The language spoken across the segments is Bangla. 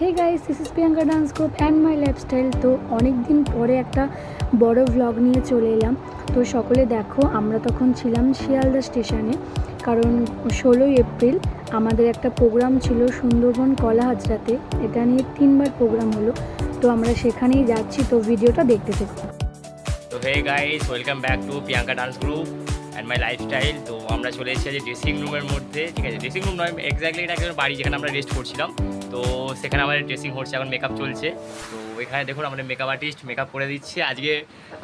This is Priyanka dance group and my lifestyle তো অনেক দিন পরে একটা বড় ভ্লগ নিয়ে চলে এলাম। তো সকলে দেখো, আমরা তখন ছিলাম শিয়ালদা স্টেশনে কারণ ষোলোই এপ্রিল, আমাদের একটা প্রোগ্রাম ছিল সুন্দরবন কলা হাজরাতে। এটা নিয়ে তিনবার প্রোগ্রাম হলো। তো আমরা সেখানেই যাচ্ছি। তো ভিডিওটা দেখতে থাকি। তো hey guys welcome back to Priyanka dance group and my lifestyle তো আমরা চলে এসেছি ড্রেসিং রুমের মধ্যে। ঠিক আছে ড্রেসিং রুম নয় এক্স্যাক্টলি এটা একটা বাড়ি যেখানে আমরা রেস্ট করছিলাম। তো সেখানে আমাদের ড্রেসিং হচ্ছে, এখন মেকআপ চলছে। তো এখানে দেখুন, আমাদের মেকআপ আর্টিস্ট মেকআপ করে দিচ্ছে। আজকে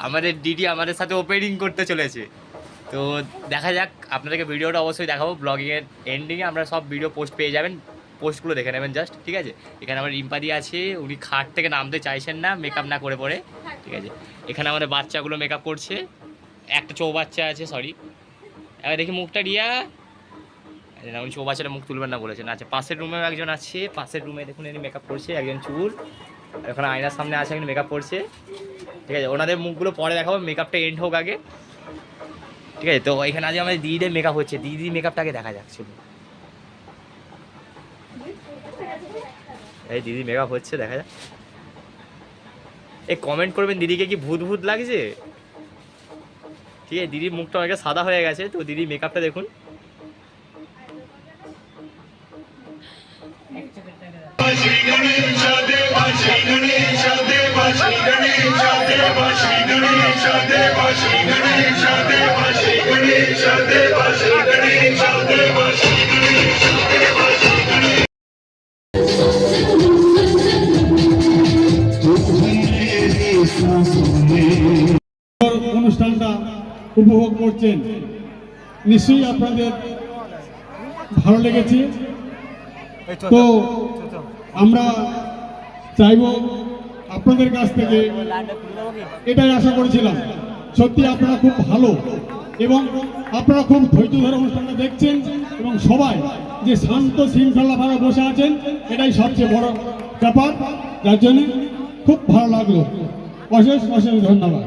আমাদের দিদি আমাদের সাথে ওপেনিং করতে চলেছে। তো দেখা যাক, আপনাদেরকে ভিডিওটা অবশ্যই দেখাবো। ব্লগিংয়ের এন্ডিংয়ে আমরা সব ভিডিও পোস্ট পেয়ে যাবেন। পোস্টগুলো দেখে নেবেন জাস্ট ঠিক আছে? এখানে আমার রিম্পাদি আছে, উনি খাট থেকে নামতে চাইছেন না মেকআপ না করে পরে, ঠিক আছে? এখানে আমাদের বাচ্চাগুলো মেকআপ করছে। একটা চৌবাচ্চা আছে সরি এবার দেখি মুখটা, রিয়া। উনি চৌবাচ্চাটা মুখ তুলবেন না বলেছেন। আচ্ছা পাশের রুমেও একজন আছে। পাশের রুমে দেখুন এনে মেকআপ করছে, একজন চুল। ওখানে আয়নার সামনে আছে একজন মেকআপ করছে। ঠিক আছে, ওনাদের মুখগুলো পরে দেখাবো মেকআপটা এন্ড হোক আগে। ঠিক আছে, তো এখানে আজ আমাদের দিদিদের মেকআপ হচ্ছে। দিদি মেকআপটাকে দেখা যাচ্ছে এই দিদি মেকআপ হচ্ছে, দেখা যাক। এই কমেন্ট করবেন, দিদিকে কি ভূত ভূত লাগছে? ঠিক আছে, দিদির মুখটা অনেকটা সাদা হয়ে গেছে, তো দিদি মেকআপটা দেখুন। অনুষ্ঠানটা উপভোগ করছেন। নিশ্চয়ই আপনাদের ভালো লেগেছে। তো আমরা চাইব আপনাদের কাছ থেকে, এটাই আশা করেছিলাম। সত্যি আপনারা খুব ভালো এবং আপনারা খুব ধৈর্য ধরে অনুষ্ঠানটা দেখছেন এবং সবাই যে শান্ত শৃঙ্খলাভাবে বসে আছেন, এটাই সবচেয়ে বড় ব্যাপার। যার জন্য খুব ভালো লাগল। অশেষ অশেষ ধন্যবাদ।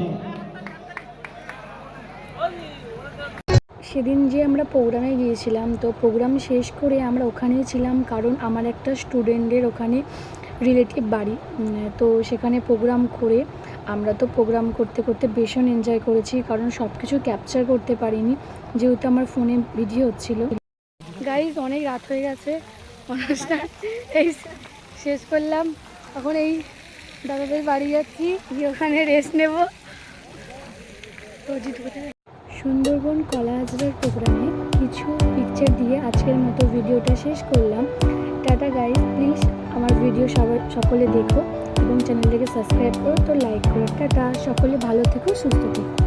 সেদিন যে আমরা প্রোগ্রামে গিয়েছিলাম, তো প্রোগ্রাম শেষ করে আমরা ওখানেই ছিলাম কারণ আমার একটা স্টুডেন্টের ওখানে রিলেটিভ বাড়ি। তো সেখানে প্রোগ্রাম করে আমরা তো প্রোগ্রাম করতে করতে ভীষণ এনজয় করেছি কারণ সব কিছু ক্যাপচার করতে পারিনি। যেহেতু আমার ফোনে ভিডিও হচ্ছিল। গাইজ, অনেক রাত হয়ে গেছে। অনুষ্ঠান এই শেষ করলাম। এখন এই দাদাদের বাড়ি যাচ্ছি, গিয়ে ওখানে রেস্ট নেব। তো জিতু সুন্দরবন কলা হাজরার প্রোগ্রামে কিছু পিকচার দিয়ে আজকের মতো ভিডিওটা শেষ করলাম। টাটা গাইজ প্লিজ আমার ভিডিও সবাই সকলে দেখো এবং চ্যানেলটাকে সাবস্ক্রাইব করো, তো লাইক করো। টাটা, সকলে ভালো থেকো, সুস্থ থেকো।